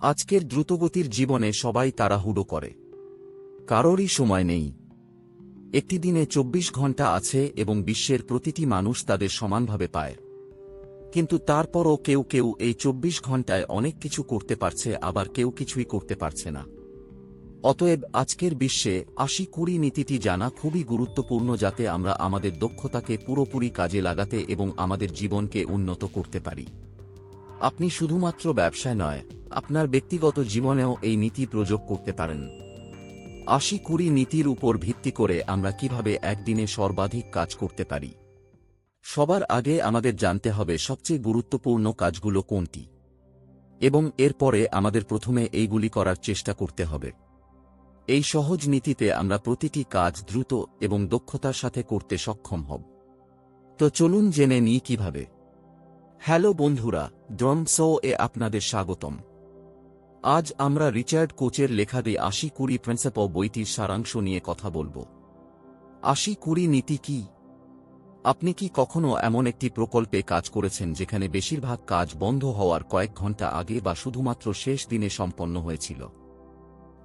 আজকের দ্রুতগতির জীবনে সবাই তাড়াহুড়ো করে। কারোরই সময় নেই। একটি দিনে চব্বিশ ঘণ্টা আছে এবং বিশ্বের প্রতিটি মানুষ তাদের সমানভাবে পায়। কিন্তু তারপরও কেউ কেউ এই চব্বিশ ঘন্টায় অনেক কিছু করতে পারছে, আবার কেউ কিছুই করতে পারছে না। অতএব আজকের বিশ্বে আশি কুড়ি নীতিটি জানা খুবই গুরুত্বপূর্ণ যাতে আমরা আমাদের দক্ষতাকে পুরোপুরি কাজে লাগাতে এবং আমাদের জীবনকে উন্নত করতে পারি। আপনি শুধুমাত্র ব্যবসায় নয়, আপনার ব্যক্তিগত জীবনেও এই নীতি প্রয়োগ করতে পারেন। আশি কুড়ি নীতির উপর ভিত্তি করে আমরা কীভাবে একদিনে সর্বাধিক কাজ করতে পারি? সবার আগে আমাদের জানতে হবে সবচেয়ে গুরুত্বপূর্ণ কাজগুলো কোনটি। এবং এরপরে আমাদের প্রথমে এইগুলি করার চেষ্টা করতে হবে। এই সহজ নীতিতে আমরা প্রতিটি কাজ দ্রুত এবং দক্ষতার সাথে করতে সক্ষম হব। তো চলুন জেনে নিই কীভাবে। হ্যালো বন্ধুরা ড্রম শো এ আপনাদের স্বাগতম। আজ আমরা রিচার্ড কোচের লেখা দিয়ে আশি কুড়ি প্রিন্সিপ বইটির সারাংশ নিয়ে কথা বলব। আশি কুড়ি নীতি কি? আপনি কি কখনো এমন একটি প্রকল্পে কাজ করেছেন যেখানে বেশিরভাগ কাজ বন্ধ হওয়ার কয়েক ঘণ্টা আগে বা শুধুমাত্র শেষ দিনে সম্পন্ন হয়েছিল?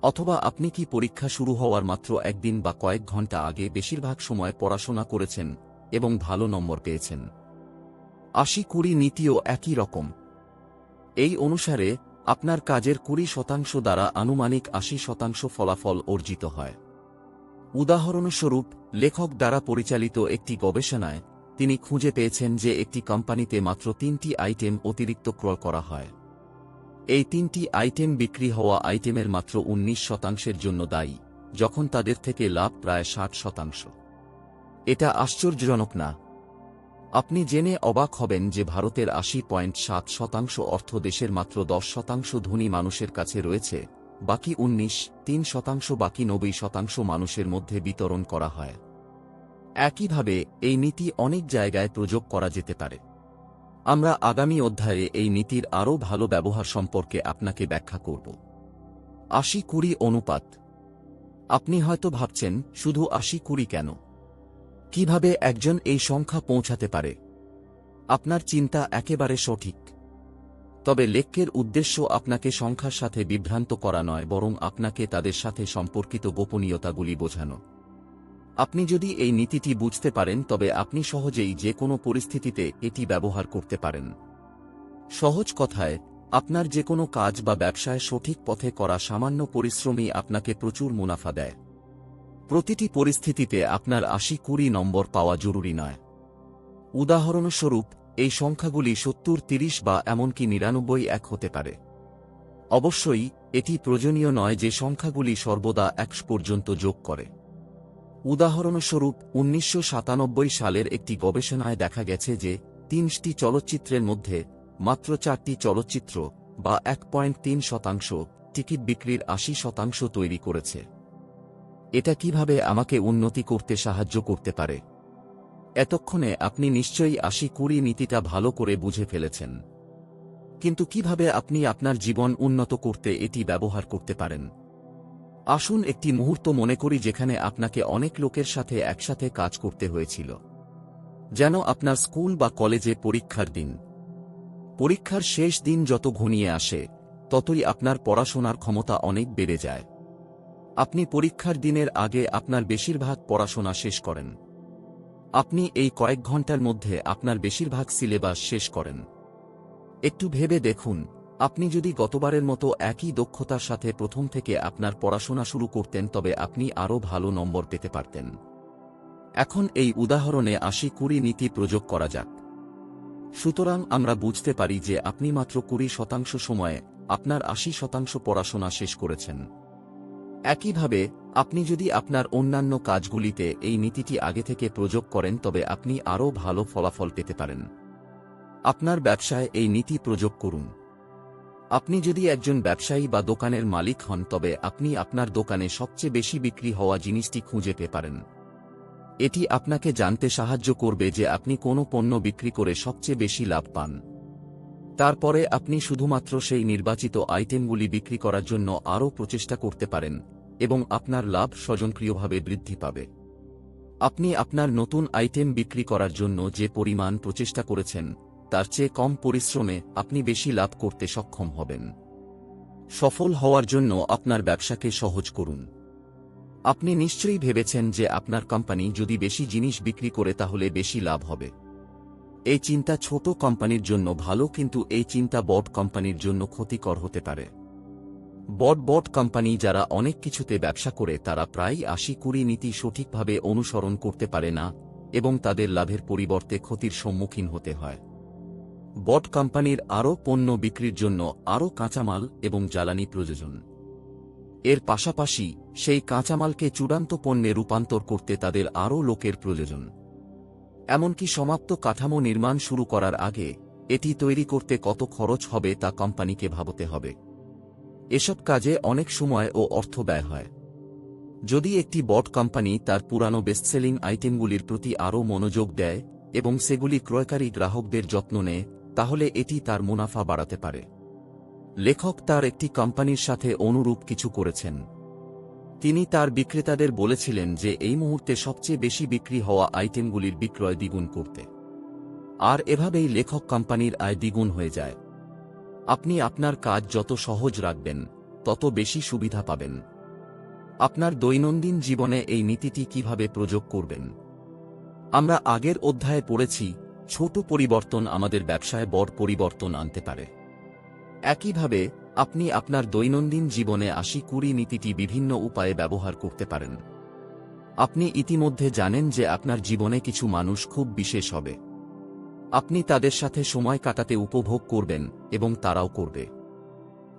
অথবা আপনি কি পরীক্ষা শুরু হওয়ার মাত্র একদিন বা কয়েক ঘণ্টা আগে বেশিরভাগ সময় পড়াশোনা করেছেন এবং ভালো নম্বর পেয়েছেন? আশি কুড়ি নীতিও একই রকম। এই অনুসারে, আপনার কাজের কুড়ি শতাংশ দ্বারা আনুমানিক আশি শতাংশ ফলাফল অর্জিত হয়। উদাহরণস্বরূপ, লেখক দ্বারা পরিচালিত একটি গবেষণায়, তিনি খুঁজে পেয়েছেন যে একটি কোম্পানিতে মাত্র তিনটি আইটেম অতিরিক্ত ক্রয় করা হয়। এই তিনটি আইটেম বিক্রি হওয়া আইটেমের মাত্র উনিশ শতাংশের জন্য দায়ী, যখন তাদের থেকে লাভ প্রায় ষাট শতাংশ। এটা আশ্চর্যজনক না আপনি জেনে অবাক হবেন যে ভারতের আশি পয়েন্ট সাত শতাংশ অর্থ দেশের মাত্র দশ শতাংশ ধনী মানুষের কাছে রয়েছে, বাকি উনিশ, তিন শতাংশ, বাকি নব্বই শতাংশ মানুষের মধ্যে বিতরণ করা হয়। একইভাবে, এই নীতি অনেক জায়গায় প্রয়োগ করা যেতে পারে। আমরা আগামী অধ্যায়ে এই নীতির আরও ভালো ব্যবহার সম্পর্কে আপনাকে ব্যাখ্যা করব। আশি কুড়ি অনুপাত। আপনি হয়তো ভাবছেন, শুধু আশি কুড়ি কেন? কীভাবে একজন এই সংখ্যা পৌঁছাতে পারে? আপনার চিন্তা একেবারে সঠিক। তবে লেখ্যের উদ্দেশ্য আপনাকে সংখ্যার সাথে বিভ্রান্ত করা নয়, বরং আপনাকে তাদের সাথে সম্পর্কিত গোপনীয়তাগুলি বোঝানো। আপনি যদি এই নীতিটি বুঝতে পারেন, তবে আপনি সহজেই যে কোনো পরিস্থিতিতে এটি ব্যবহার করতে পারেন। সহজ কথায়, আপনার যে কোনো কাজ বা ব্যবসায় সঠিক পথে করা সামান্য পরিশ্রমই আপনাকে প্রচুর মুনাফা দেয়। প্রতিটি পরিস্থিতিতে আপনার আশি কুড়ি নম্বর পাওয়া জরুরি নয়। উদাহরণস্বরূপ, এই সংখ্যাগুলি সত্তর, তিরিশ বা এমনকি নিরানব্বই এক হতে পারে। অবশ্যই, এটি প্রয়োজনীয় নয় যে সংখ্যাগুলি সর্বদা একশ পর্যন্ত যোগ করে। উদাহরণস্বরূপ, উনিশশো সাতানব্বই সালের একটি গবেষণায় দেখা গেছে যে, তিনটি চলচ্চিত্রের মধ্যে মাত্র চারটি চলচ্চিত্র বা এক পয়েন্ট তিন শতাংশ টিকিট বিক্রির আশি শতাংশ তৈরি করেছে। এটা কীভাবে আমাকে উন্নতি করতে সাহায্য করতে পারে? এতক্ষণে আপনি নিশ্চয়ই আশি কুড়ি নীতিটা ভালো করে বুঝে ফেলেছেন। কিন্তু কীভাবে আপনি আপনার জীবন উন্নত করতে এটি ব্যবহার করতে পারেন? আসুন একটি মুহূর্ত মনে করি যেখানে আপনাকে অনেক লোকের সাথে একসাথে কাজ করতে হয়েছিল। যেন আপনার স্কুল বা কলেজে পরীক্ষার দিন। পরীক্ষার শেষ দিন যত ঘনিয়ে আসে, ততই আপনার পড়াশোনার ক্ষমতা অনেক বেড়ে যায়। আপনি পরীক্ষার দিনের আগে আপনার বেশিরভাগ পড়াশোনা শেষ করেন। আপনি এই কয়েক ঘণ্টার মধ্যে আপনার বেশিরভাগ সিলেবাস শেষ করেন। একটু ভেবে দেখুন, আপনি যদি গতবারের মতো একই দক্ষতার সাথে প্রথম থেকে আপনার পড়াশোনা শুরু করতেন তবে আপনি আরও ভালো নম্বর পেতে পারতেন। এখন এই উদাহরণে আশি কুড়ি নীতি প্রয়োগ করা যাক। সুতরাং আমরা বুঝতে পারি যে আপনি মাত্র কুড়ি শতাংশ সময়ে আপনার আশি শতাংশ পড়াশোনা শেষ করেছেন। একইভাবে, আপনি যদি আপনার অন্যান্য কাজগুলিতে এই নীতিটি আগে থেকে প্রয়োগ করেন, তবে আপনি আরও ভালো ফলাফল পেতে পারেন। আপনার ব্যবসায় এই নীতি প্রয়োগ করুন। আপনি যদি একজন ব্যবসায়ী বা দোকানের মালিক হন, তবে আপনি আপনার দোকানে সবচেয়ে বেশি বিক্রি হওয়া জিনিসটি খুঁজে পেতে পারেন। এটি আপনাকে জানতে সাহায্য করবে যে আপনি কোনো পণ্য বিক্রি করে সবচেয়ে বেশি লাভ পান। তারপরে আপনি শুধুমাত্র সেই নির্বাচিত আইটেমগুলি বিক্রি করার জন্য আরও প্রচেষ্টা করতে পারেন, এবং আপনার লাভ স্বজনক্রিয়ভাবে বৃদ্ধি পাবে। আপনি আপনার নতুন আইটেম বিক্রি করার জন্য যে পরিমাণ প্রচেষ্টা করেছেন, তার চেয়ে কম পরিশ্রমে আপনি বেশি লাভ করতে সক্ষম হবেন। সফল হওয়ার জন্য আপনার ব্যবসাকে সহজ করুন। আপনি নিশ্চয়ই ভেবেছেন যে আপনার কোম্পানি যদি বেশি জিনিস বিক্রি করে তাহলে বেশি লাভ হবে। এই চিন্তা ছোট কোম্পানির জন্য ভালো, কিন্তু এই চিন্তা বট কোম্পানির জন্য ক্ষতিকর হতে পারে। বট বট কোম্পানি যারা অনেক কিছুতে ব্যবসা করে, তারা প্রায় আশি কুড়ি নীতি সঠিকভাবে অনুসরণ করতে পারে না এবং তাদের লাভের পরিবর্তে ক্ষতির সম্মুখীন হতে হয়। বট কোম্পানির আরও পণ্য বিক্রির জন্য আরও কাঁচামাল এবং জ্বালানি প্রয়োজন। এর পাশাপাশি সেই কাঁচামালকে চূড়ান্ত পণ্যে রূপান্তর করতে তাদের আরও লোকের প্রয়োজন। এমনকি সমাপ্ত কাঠামো নির্মাণ শুরু করার আগে, এটি তৈরি করতে কত খরচ হবে তা কোম্পানিকে ভাবতে হবে। এসব কাজে অনেক সময় ও অর্থ ব্যয় হয়। যদি একটি বট কোম্পানি তার পুরানো বেস্টসেলিং আইটেমগুলির প্রতি আরও মনোযোগ দেয় এবং সেগুলি ক্রয়কারী গ্রাহকদের যত্ন নেয়, তাহলে এটি তার মুনাফা বাড়াতে পারে। লেখক তার একটি কোম্পানির সাথে অনুরূপ কিছু করেছেন। তিনি তার বিক্রেতাদের বলেছিলেন যে এই মুহূর্তে সবচেয়ে বেশি বিক্রি হওয়া আইটেমগুলির বিক্রয় দ্বিগুণ করতে। আর এভাবেই লেখক কোম্পানির আয় দ্বিগুণ হয়ে যায়। আপনি আপনার কাজ যত সহজ রাখবেন, তত বেশি সুবিধা পাবেন। আপনার দৈনন্দিন জীবনে এই নীতিটি কীভাবে প্রয়োগ করবেন? আমরা আগের অধ্যায়ে পড়েছি, ছোট পরিবর্তন আমাদের ব্যবসায় বড় পরিবর্তন আনতে পারে। একইভাবে আপনি আপনার দৈনন্দিন জীবনে আশি কুড়ি নীতিটি বিভিন্ন উপায়ে ব্যবহার করতে পারেন। আপনি ইতিমধ্যে জানেন যে আপনার জীবনে কিছু মানুষ খুব বিশেষ হবে। আপনি তাদের সাথে সময় কাটাতে উপভোগ করবেন এবং তারাও করবে।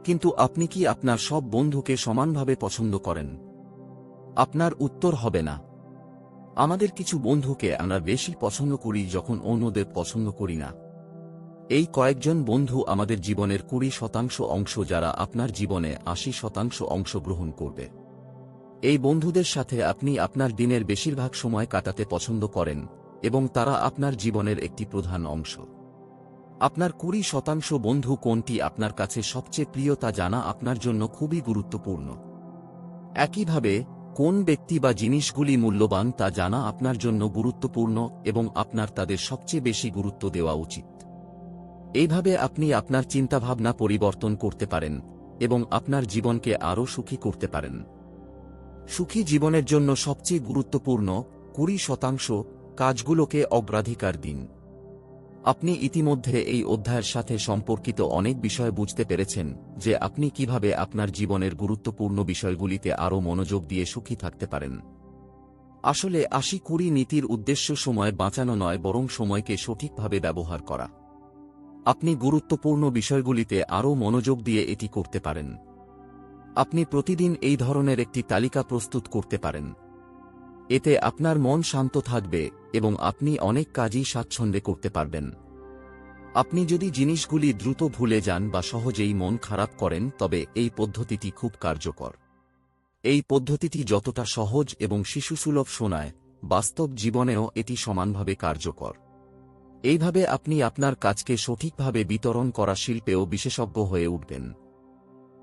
কিন্তু আপনি কি আপনার সব বন্ধুকে সমানভাবে পছন্দ করেন? আপনার উত্তর হবে না। আমাদের কিছু বন্ধুকে আমরা বেশি পছন্দ করি যখন অন্যদের পছন্দ করি না। এই কয়েকজন বন্ধু আমাদের জীবনের কুড়ি শতাংশ অংশ যারা আপনার জীবনে আশি শতাংশ অংশ গ্রহণ করবে। এই বন্ধুদের সাথে আপনি আপনার দিনের বেশিরভাগ সময় কাটাতে পছন্দ করেন এবং তারা আপনার জীবনের একটি প্রধান অংশ। আপনার কুড়ি শতাংশ বন্ধু কোনটি আপনার কাছে সবচেয়ে প্রিয় তা জানা আপনার জন্য খুবই গুরুত্বপূর্ণ। একইভাবে, কোন ব্যক্তি বা জিনিসগুলি মূল্যবান তা জানা আপনার জন্য গুরুত্বপূর্ণ এবং আপনার তাদের সবচেয়ে বেশি গুরুত্ব দেওয়া উচিত। এইভাবে আপনি আপনার চিন্তাভাবনা পরিবর্তন করতে পারেন এবং আপনার জীবনকে আরও সুখী করতে পারেন। সুখী জীবনের জন্য সবচেয়ে গুরুত্বপূর্ণ কুড়ি শতাংশ কাজগুলোকে অগ্রাধিকার দিন। আপনি ইতিমধ্যে এই অধ্যায়ের সাথে সম্পর্কিত অনেক বিষয় বুঝতে পেরেছেন যে আপনি কীভাবে আপনার জীবনের গুরুত্বপূর্ণ বিষয়গুলিতে আরও মনোযোগ দিয়ে সুখী থাকতে পারেন। আসলে আশি কুড়ি নীতির উদ্দেশ্য সময় বাঁচানো নয়, বরং সময়কে সঠিকভাবে ব্যবহার করা। আপনি গুরুত্বপূর্ণ বিষয়গুলিতে আরও মনোযোগ দিয়ে এটি করতে পারেন। আপনি প্রতিদিন এই ধরনের একটি তালিকা প্রস্তুত করতে পারেন। এতে আপনার মন শান্ত থাকবে এবং আপনি অনেক কাজই স্বাচ্ছন্দ্যে করতে পারবেন। আপনি যদি জিনিসগুলি দ্রুত ভুলে যান বা সহজেই মন খারাপ করেন, তবে এই পদ্ধতিটি খুব কার্যকর। এই পদ্ধতিটি যতটা সহজ এবং শিশুসুলভ শোনায়, বাস্তব জীবনেও এটি সমানভাবে কার্যকর। এইভাবে আপনি আপনার কাজকে সঠিকভাবে বিতরণ করা শিল্পেও বিশেষজ্ঞ হয়ে উঠবেন।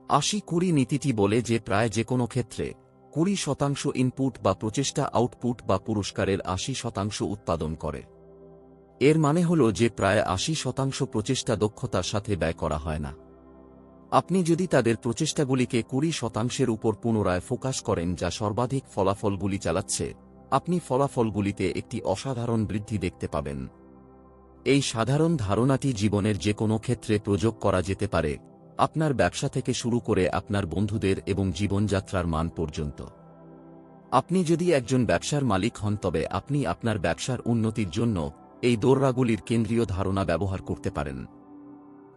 আশি কুড়ি নীতিটি বলে যে প্রায় যে কোনো ক্ষেত্রে, কুড়ি শতাংশ ইনপুট বা প্রচেষ্টা আউটপুট বা পুরস্কারের আশি শতাংশ উৎপাদন করে। এর মানে হল যে প্রায় আশি শতাংশ প্রচেষ্টা দক্ষতার সাথে ব্যয় করা হয় না। আপনি যদি তাদের প্রচেষ্টাগুলিকে কুড়ি শতাংশের উপর পুনরায় ফোকাস করেন যা সর্বাধিক ফলাফলগুলি চালাচ্ছে, আপনি ফলাফলগুলিতে একটি অসাধারণ বৃদ্ধি দেখতে পাবেন। এই সাধারণ ধারণাটি জীবনের যে কোনো ক্ষেত্রে প্রয়োগ করা যেতে পারে, আপনার ব্যবসা থেকে শুরু করে আপনার বন্ধুদের এবং জীবনযাত্রার মান পর্যন্ত। আপনি যদি একজন ব্যবসার মালিক হন, তবে আপনি আপনার ব্যবসার উন্নতির জন্য এই দোররাগুলির কেন্দ্রীয় ধারণা ব্যবহার করতে পারেন।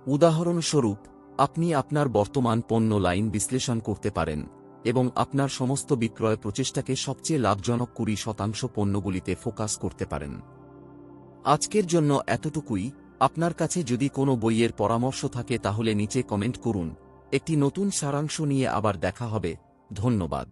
উদাহরণস্বরূপ, আপনি আপনার বর্তমান পণ্য লাইন বিশ্লেষণ করতে পারেন এবং আপনার সমস্ত বিক্রয় প্রচেষ্টাকে সবচেয়ে লাভজনক কুড়ি শতাংশ পণ্যগুলিতে ফোকাস করতে পারেন। আজকের জন্য এতটুকুই। আপনার কাছে যদি কোনো বইয়ের পরামর্শ থাকে তাহলে নিচে কমেন্ট করুন। একটি নতুন সারাংশ নিয়ে আবার দেখা হবে। ধন্যবাদ।